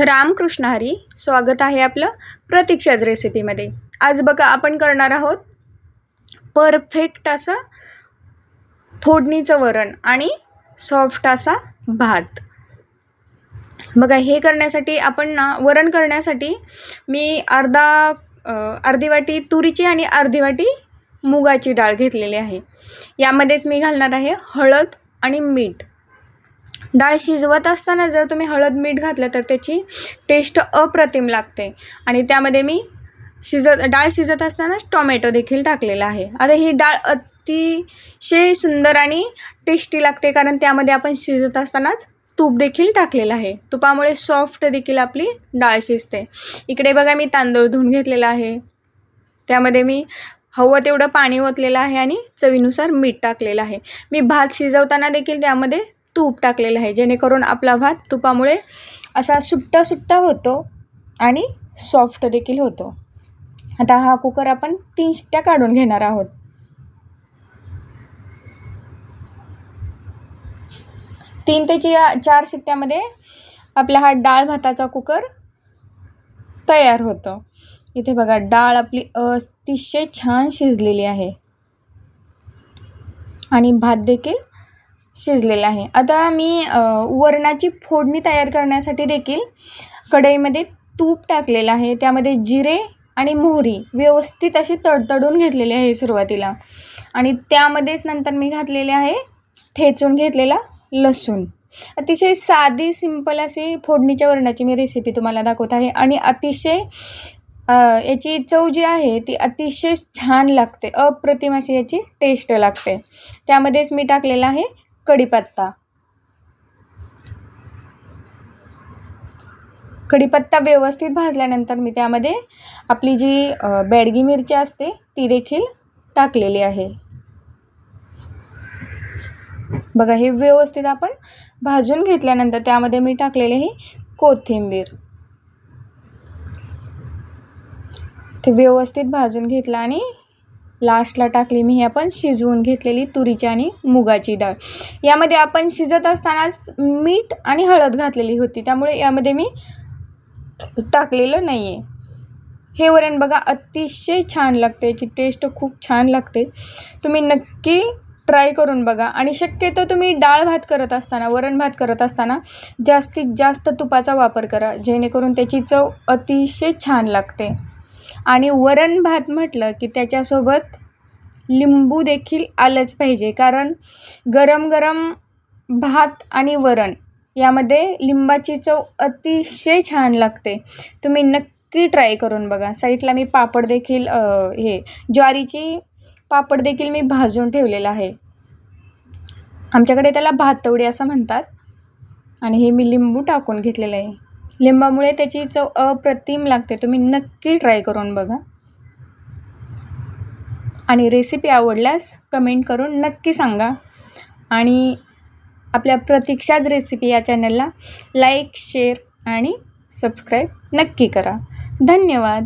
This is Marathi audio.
रामकृष्ण हरी स्वागत आहे आपलं प्रतीक्षाच रेसिपीमध्ये आज बघा आपण करणार आहोत परफेक्ट असं फोडणीचं वरण आणि सॉफ्ट असा भात. बघा हे करण्यासाठी आपण ना वरण करण्यासाठी मी अर्धा अर्धी वाटी तुरीची आणि अर्धी वाटी मुगाची डाळ घेतलेली आहे. यामध्येच मी घालणार आहे हळद आणि मीठ. डाळ शिजवत असताना जर तुम्ही हळद मीठ घातलं तर त्याची टेस्ट अप्रतिम लागते. आणि त्यामध्ये मी शिजत डाळ शिजत असतानाच टोमॅटो देखील टाकलेला आहे. आता ही डाळ अतिशय सुंदर आणि टेस्टी लागते कारण त्यामध्ये आपण शिजत असतानाच तूप देखील टाकलेलं आहे. तुपामुळे सॉफ्ट देखील आपली डाळ शिजते. इकडे बघा मी तांदूळ धुवून घेतलेला आहे. त्यामध्ये मी हवं तेवढं पाणी ओतलेलं आहे आणि चवीनुसार मीठ टाकलेलं आहे. मी भात शिजवताना देखील त्यामध्ये तूप टाकलेलं आहे जेणेकरून आपला भात तुपामुळे असा सुट्टा सुट्टा होतो आणि सॉफ्ट देखील होतो. आता हा कुकर आपण तीन शिट्ट्या काढून घेणार आहोत. तीन ते चार शिट्ट्यामध्ये आपला हा डाळ भाताचा कुकर तयार होतो. इथे बघा डाळ आपली अतिशय छान शिजलेली आहे. आणि भात देखील शिजलेलं आहे. आता मी वरणाची फोडणी तयार करण्यासाठी देखील कढईमध्ये तूप टाकलेलं आहे. त्यामध्ये जिरे आणि मोहरी व्यवस्थित अशी तडतडून घेतलेली आहे सुरुवातीला. आणि त्यामध्येच नंतर मी घातलेले आहे ठेचून घेतलेला लसूण. अतिशय साधी सिंपल अशी फोडणीच्या वरणाची मी रेसिपी तुम्हाला दाखवत आहे. आणि अतिशय याची चव जी आहे ती अतिशय छान लागते. अप्रतिम अशी याची टेस्ट लागते. त्यामध्येच मी टाकलेलं आहे कढीपत्ता. कढीपत्ता व्यवस्थित भाजल्यानंतर मी त्यामध्ये आपली जी बॅडगी मिरची असते ती देखील टाकलेली आहे. बघा हे व्यवस्थित आपण भाजून घेतल्यानंतर त्यामध्ये मी टाकलेले ही कोथिंबीर. ते व्यवस्थित भाजून घेतलं आणि लास्टला टाकली मी ही आपण शिजवून घेतलेली तुरीची आणि मुगाची डाळ. यामध्ये आपण शिजत असतानाच मीठ आणि हळद घातलेली होती. त्यामुळे यामध्ये मी टाकलेलं नाही आहे हे वरण बघा अतिशय छान लागते. याची टेस्ट खूप छान लागते. तुम्ही नक्की ट्राय करून बघा. आणि शक्यतो तुम्ही डाळ भात करत असताना वरण भात करत असताना जास्तीत जास्त तुपाचा वापर करा. जेणेकरून त्याची चव अतिशय छान लागते. आणि वरण भात म्हटलं की त्याच्यासोबत लिंबू देखील आलंच पाहिजे. कारण गरम गरम भात आणि वरण यामध्ये लिंबाची चव अतिशय छान लागते. तुम्ही नक्की ट्राय करून बघा. साईडला मी पापड देखील हे ज्वारीची पापड देखील मी भाजून ठेवलेला आहे. आमच्याकडे त्याला भातवडी असं म्हणतात. आणि हे मी लिंबू टाकून घेतलेलं आहे. लिंबामुळे त्याची चव अप्रतिम लागते. तुम्ही नक्की ट्राय करून बघा. आणि रेसिपी आवडल्यास कमेंट करून नक्की सांगा. आणि आपल्या प्रतीक्षाज रेसिपी या चॅनलला लाईक शेअर आणि सबस्क्राईब नक्की करा. धन्यवाद.